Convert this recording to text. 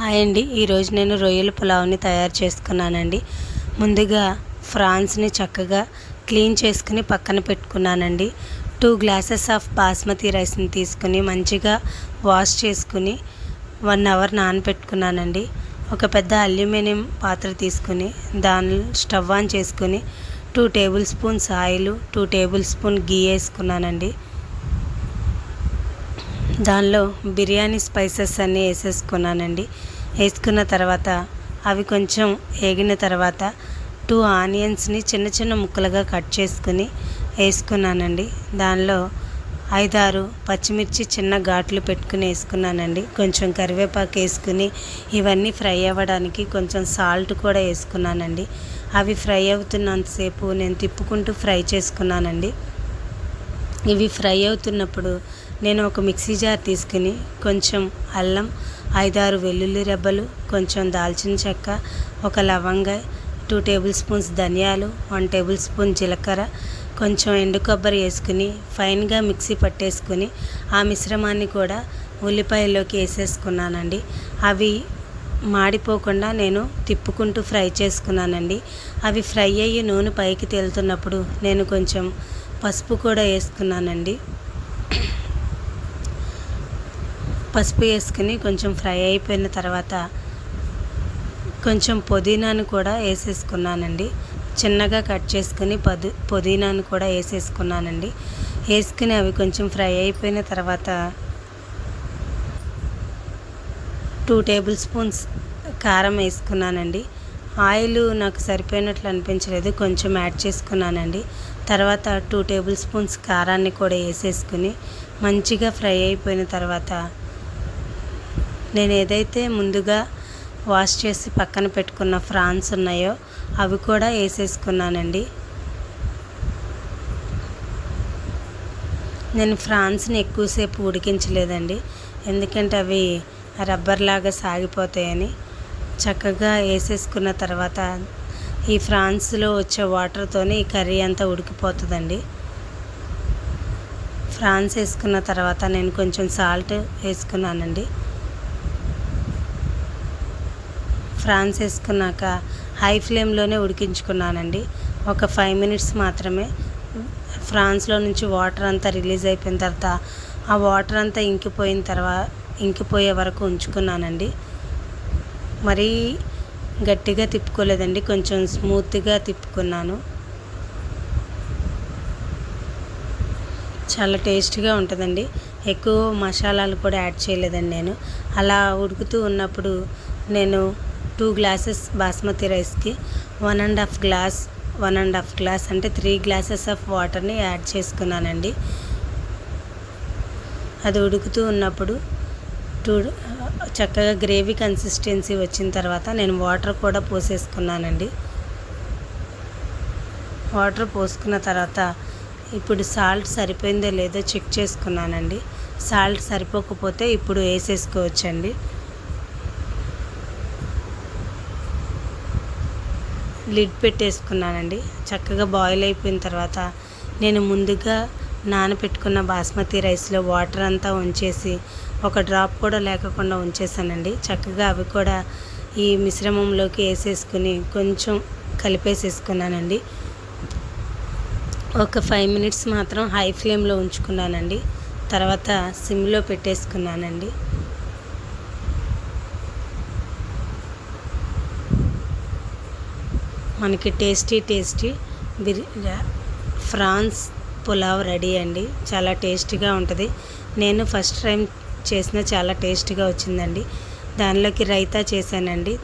Hi అండి. ఈరోజు నేను రొయ్యల పులావ్ని తయారు చేసుకున్నానండి. ముందుగా ఫ్రాన్స్ని చక్కగా క్లీన్ చేసుకుని పక్కన పెట్టుకున్నానండి. టూ గ్లాసెస్ ఆఫ్ బాస్మతి రైస్ని తీసుకుని మంచిగా వాష్ చేసుకుని వన్ అవర్ నానపెట్టుకున్నానండి. ఒక పెద్ద అల్యూమినియం పాత్ర తీసుకుని దాని స్టవ్ ఆన్ చేసుకుని two tablespoons oil two tablespoon ghee వేసుకున్నానండి. దానిలో బిర్యానీ స్పైసెస్ అన్నీ వేసేసుకున్నానండి. వేసుకున్న తర్వాత అవి కొంచెం వేగిన తర్వాత టూ ఆనియన్స్ని చిన్న చిన్న ముక్కలుగా కట్ చేసుకుని వేసుకున్నానండి. దానిలో ఐదారు పచ్చిమిర్చి చిన్న ఘాట్లు పెట్టుకుని వేసుకున్నానండి. కొంచెం కరివేపాకు వేసుకుని ఇవన్నీ ఫ్రై అవ్వడానికి కొంచెం సాల్ట్ కూడా వేసుకున్నానండి. అవి ఫ్రై అవుతున్నంతసేపు నేను తిప్పుకుంటూ ఫ్రై చేసుకున్నానండి. ఇవి ఫ్రై అవుతున్నప్పుడు నేను ఒక మిక్సీ జార్ తీసుకుని కొంచెం అల్లం ఐదారు వెల్లుల్లి రెబ్బలు కొంచెం దాల్చిన చెక్క ఒక లవంగ టూ టేబుల్ స్పూన్స్ ధనియాలు వన్ టేబుల్ స్పూన్ జీలకర్ర కొంచెం ఎండు కొబ్బరి వేసుకుని ఫైన్గా మిక్సీ పట్టేసుకుని ఆ మిశ్రమాన్ని కూడా ఉల్లిపాయల్లోకి వేసేసుకున్నానండి. అవి మాడిపోకుండా నేను తిప్పుకుంటూ ఫ్రై చేసుకున్నానండి. అవి ఫ్రై అయ్యి నూనె పైకి తేలుతున్నప్పుడు నేను కొంచెం పసుపు కూడా వేసుకున్నానండి. పసుపు వేసుకుని కొంచెం ఫ్రై అయిపోయిన తర్వాత కొంచెం పుదీనాను కూడా వేసేసుకున్నానండి. చిన్నగా కట్ చేసుకుని పది పుదీనాను కూడా వేసేసుకున్నానండి. వేసుకుని అవి కొంచెం ఫ్రై అయిపోయిన తర్వాత టూ టేబుల్ స్పూన్స్ కారం వేసుకున్నానండి. ఆయిల్ నాకు సరిపోయినట్లు అనిపించలేదు కొంచెం యాడ్ చేసుకున్నానండి. తర్వాత టూ టేబుల్ స్పూన్స్ కారాన్ని కూడా వేసేసుకుని మంచిగా ఫ్రై అయిపోయిన తర్వాత నేను ఏదైతే ముందుగా వాష్ చేసి పక్కన పెట్టుకున్న ఫ్రాన్స్ ఉన్నాయో అవి కూడా వేసేసుకున్నానండి. నేను ఫ్రాన్స్ని ఎక్కువసేపు ఉడికించలేదండి. ఎందుకంటే అవి రబ్బర్ లాగా సాగిపోతాయని. చక్కగా వేసేసుకున్న తర్వాత ఈ ఫ్రాన్స్లో వచ్చే వాటర్తోనే ఈ కర్రీ అంతా ఉడికిపోతుందండి. ఫ్రాన్స్ వేసుకున్న తర్వాత నేను కొంచెం సాల్ట్ వేసుకున్నానండి. ఫ్రాన్స్ వేసుకున్నాక హై ఫ్లేమ్లోనే ఉడికించుకున్నానండి. ఒక ఫైవ్ మినిట్స్ మాత్రమే. ఫ్రాన్స్లో నుంచి వాటర్ అంతా రిలీజ్ అయిపోయిన తర్వాత ఆ వాటర్ అంతా ఇంకిపోయిన తర్వాత ఇంకిపోయే వరకు ఉంచుకున్నానండి. మరీ గట్టిగా తిప్పుకోలేదండి కొంచెం స్మూత్గా తిప్పుకున్నాను. చాలా టేస్ట్గా ఉంటుందండి. ఎక్కువ మసాలాలు కూడా యాడ్ చేయలేదండి నేను. అలా ఉడుకుతూ ఉన్నప్పుడు నేను టూ గ్లాసెస్ బాస్మతి రైస్కి one and half glass one and half glass అంటే త్రీ గ్లాసెస్ ఆఫ్ వాటర్ని యాడ్ చేసుకున్నానండి. అది ఉడుకుతూ ఉన్నప్పుడు టూ చక్కగా గ్రేవీ కన్సిస్టెన్సీ వచ్చిన తర్వాత నేను వాటర్ కూడా పోసేసుకున్నానండి. వాటర్ పోసుకున్న తర్వాత ఇప్పుడు సాల్ట్ సరిపోయిందో లేదో చెక్ చేసుకున్నానండి. సాల్ట్ సరిపోకపోతే ఇప్పుడు వేసేసుకోవచ్చండి. లిడ్ పెట్టేసుకున్నానండి. చక్కగా బాయిల్ అయిపోయిన తర్వాత నేను ముందుగా నానబెట్టుకున్న బాస్మతి రైస్లో వాటర్ అంతా ఉంచేసి ఒక డ్రాప్ కూడా లేకుండా ఉంచేసానండి. చక్కగా అవి కూడా ఈ మిశ్రమంలోకి వేసేసుకుని కొంచెం కలిపేసేసుకున్నానండి. ఒక ఫైవ్ మినిట్స్ మాత్రం హై ఫ్లేమ్లో ఉంచుకున్నానండి. తర్వాత సిమ్లో పెట్టేసుకున్నానండి. మనకి tasty tasty బిర్యా France pulao ready అండి. చాలా టేస్టీగా ఉంటుంది. నేను ఫస్ట్ టైం చేసిన చాలా టేస్టీగా వచ్చిందండి. దానిలోకి రైతా చేశానండి.